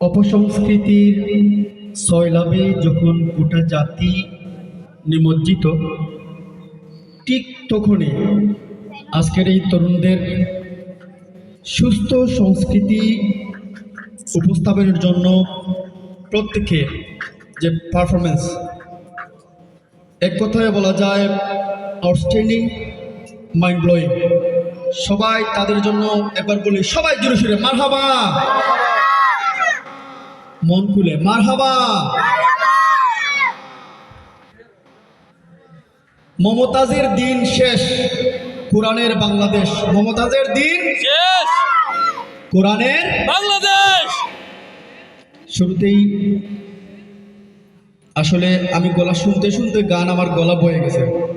অপসংস্কৃতির সয়লাভে যখন গোটা জাতি নিমজ্জিত, ঠিক তখনই আজকের এই তরুণদের সুস্থ সংস্কৃতি উপস্থাপনের জন্য প্রত্যেকে যে পারফরমেন্স এক কথায় বলা যায় আউটস্ট্যান্ডিং মাইন্ড ব্লোয়িং সবাই তাদের জন্য একবার বলি সবাই জোরে সুরে মার হাবা মন খুলে মার হাবা মমতাজের দিন শেষ কোরআনের বাংলাদেশ। মমতাজের দিন শেষ। কোরআনের বাংলাদেশ। শুরুতেই আসলে আমি গলা শুনতে শুনতে গান আমার গলা বয়ে গেছে।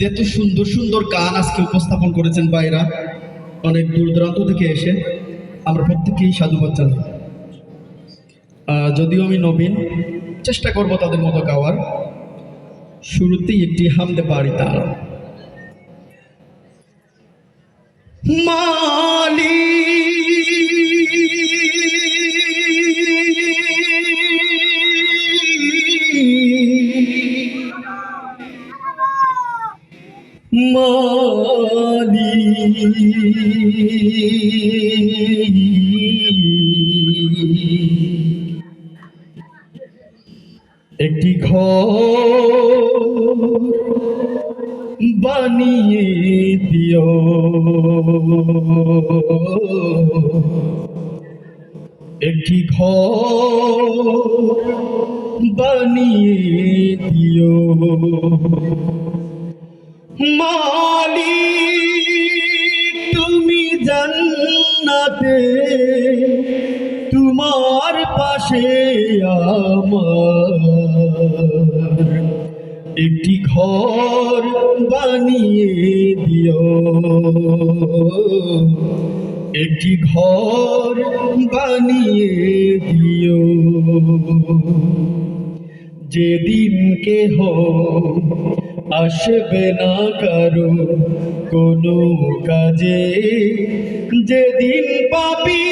যেত সুন্দর সুন্দর গান আজকে উপস্থাপন করেছেন বাইরা অনেক দূর দূরান্ত থেকে এসে আমরা প্রত্যেকেই সাধুবাদ জানাই। যদিও আমি নবীন, চেষ্টা করব তাদের মতো গাওয়ার। শুরুতেই একটি হামতে পারি তারা। মালি একটি ঘর বানিয়ে দিও। একটি ঘর বানিয়ে দিও। মালিক, তুমি জান্নাতে, তোমার পাশে আমার। একটি ঘর বানিয়ে দিও। একটি ঘর বানিয়ে দিও। যেদিন কেহ আসবে না কারও কোনো কাজে। যেদিন পাপি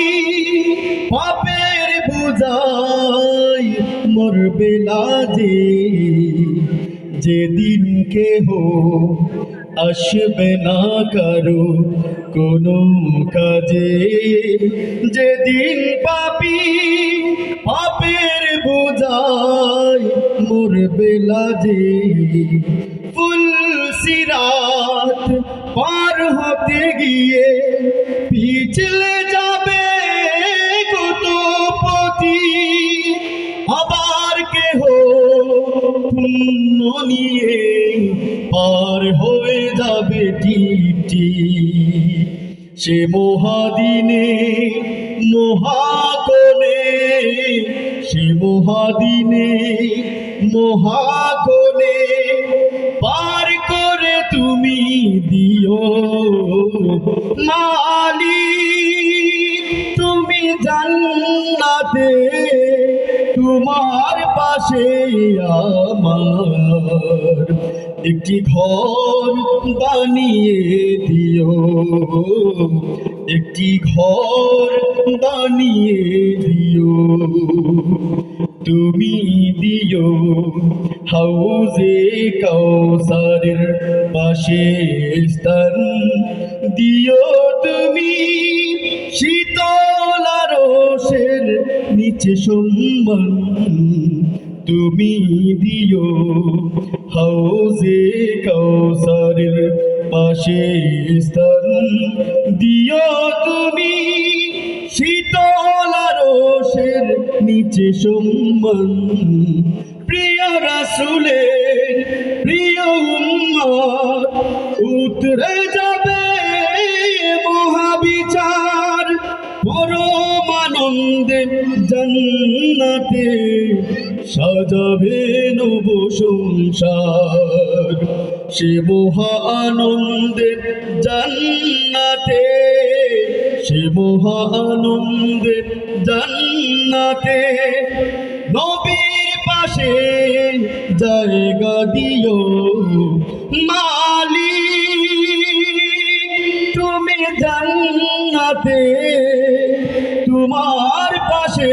পাপের বুঝাই মরবে লাজে যেদিন কেহ আসবে না কারও কোনো কাজে। যেদিন পাপি পাপের বোঝাই মোর বেলাজে ফুল সিরাত পার হতে গিয়ে পিছলে যাবে কত পতি আবার কেহ পুণ্য নিয়ে পার হয়ে যাবে টিপটি সে মহাদিনে মহাকনে সে মহাদিনে মহাকনে দিও। মালি তুমি জান্নাতে তোমার পাশে আমার। একটি ঘর বানিয়ে দিও। একটি ঘর বানিয়ে দিও। তুমি দিও হাউজে কৌসারের পাশে স্থান। দিও তুমি শীতল রোষের নিচে সম্মান। তুমি দিও হাউজে কৌসারের পাশে স্থান। দিও তুমি শীতল রোষের নিচে সম্মান। প্রিয় রাসুলের প্রিয় উম্মত উতরে যাবে মহাবিচার। পরম আনন্দে জান্নাতে সাজাবে নব সংসার সে মহা আনন্দের জান্নাতে, সে মহা আনন্দের জান্নাতে। নবীর পাশে জায়গা দিও মালিক, তুমি রাতে তোমার পাশে